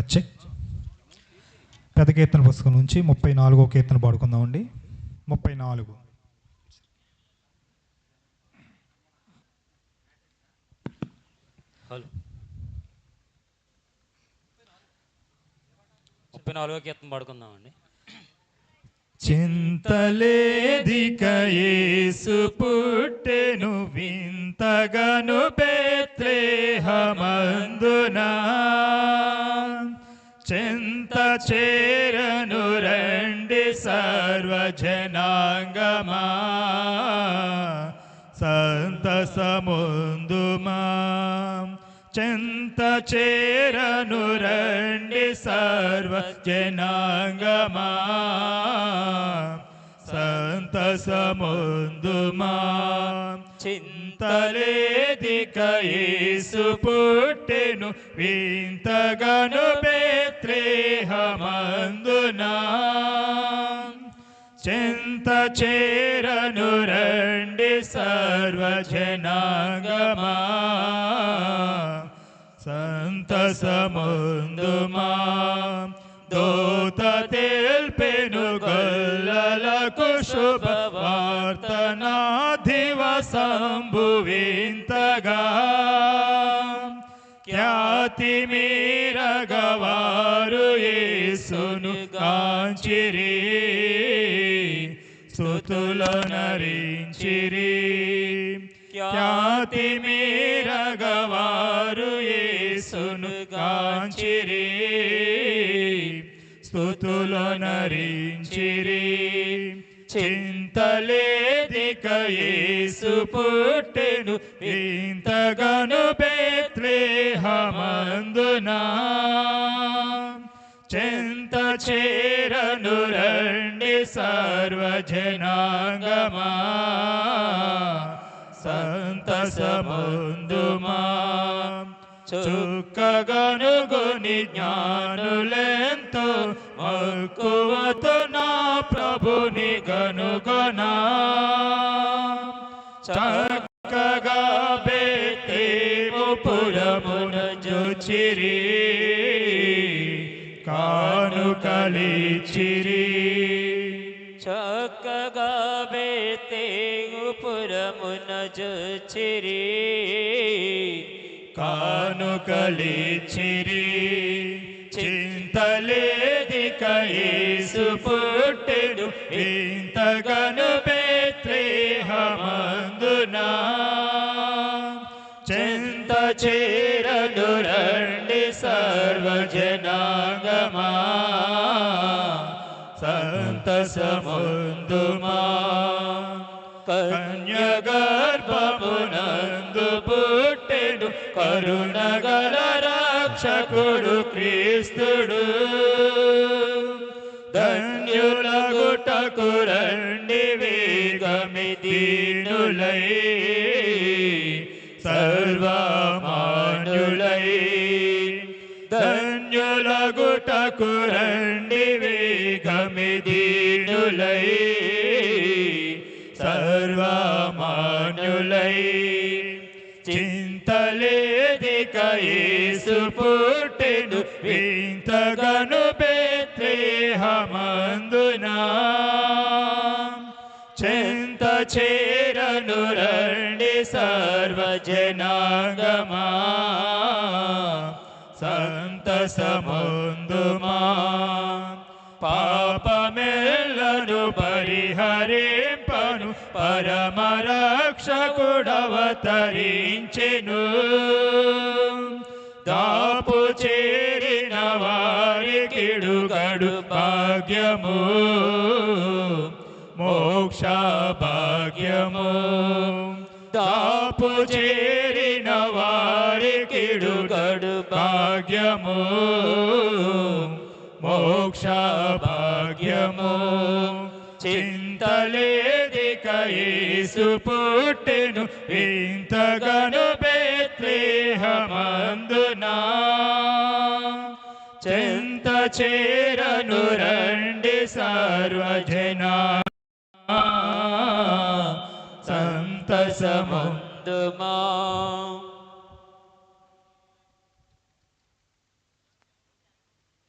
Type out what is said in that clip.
వచ్చాయి పెద్ద కీర్తన పుస్తకం నుంచి ముప్పై నాలుగో కీర్తన పాడుకుందామండి. ముప్పై నాలుగు. హలో. ముప్పై నాలుగో కీర్తన పాడుకుందామండి. చింతలేదిక యేసు పుట్టెను వింతగను బెత్లేహమందునా चेरनुरण्ड सर्वजनाङ्गमा। सन्त चिन्त चेरनुरण्डि सर्वजनाङ्गमा। सन्त చేరను రండి సర్వ జనాంగమా సంత సముందుమా చింతలేదిక యేసు పుట్టెను వింతగను బెత్లేహమందునా చింత చేరను రండి సర్వజనాంగమా సంత సముందుమా దూత తెల్పెను గొల్లలకు శుభ శంభువింతగా దివసంబు వింతగా ఖ్యాతి మీరగవారు యేసును కాంచిరి స్తుతులు నరించిరి ఖ్యాతి మీరగవారు యేసును కాంచిరి స్తుతులు నరించిరి చింతలే యేసు పుట్టెను ఇంతగను బెత్లేహమందునా చెంత చేరను రండి సర్వజనాంగమా? సంత సంతసముందుమా చుక్కగనుగుని జ్ఞానులెంతో మక్కువతో నా ప్రభుని గనుగనా? చక్కగా బెత్తేము పురమున జుచిరి కానుకలిచిరి చక్కగా బేతేగుపురమున జొచ్చిరి కానుకలిచిరి చింతలేది కయేసు పుట్టెడు ఇంతగను బే చింత చేరను రండి సర్వజనాంగమా సంత సముందుమా కన్యగర్భమునందు పుట్టెడు కరుణగల రక్షకుడు క్రీస్తుడు ధన్యులగుటకు రండి వేగమి దీనులై సర్వమానులై ధన్యులగుటకు రండి వేగమి దీనులై సర్వమాన్యులై చింతలేదిక యేసు పుట్టెను వింతగను బెత్లేహమందునా చింత చేరను రండి సర్వజనాగమా. సంత సముందుమా. పాపమెల్లను పరిహరింపను పరమరక్షకుడవతరించెను. దాపు చేరిన వారికిడుగడు భాగ్యము. తప్పు చేరిన వారికిడు గడు భాగ్యము. మోక్ష భాగ్యము. చింతలేదిక యేసు పుట్టెను ఇంతగను బెత్లేహమందునా. చింత చేరను రండి సర్వజనా. సంతసమం 的梦。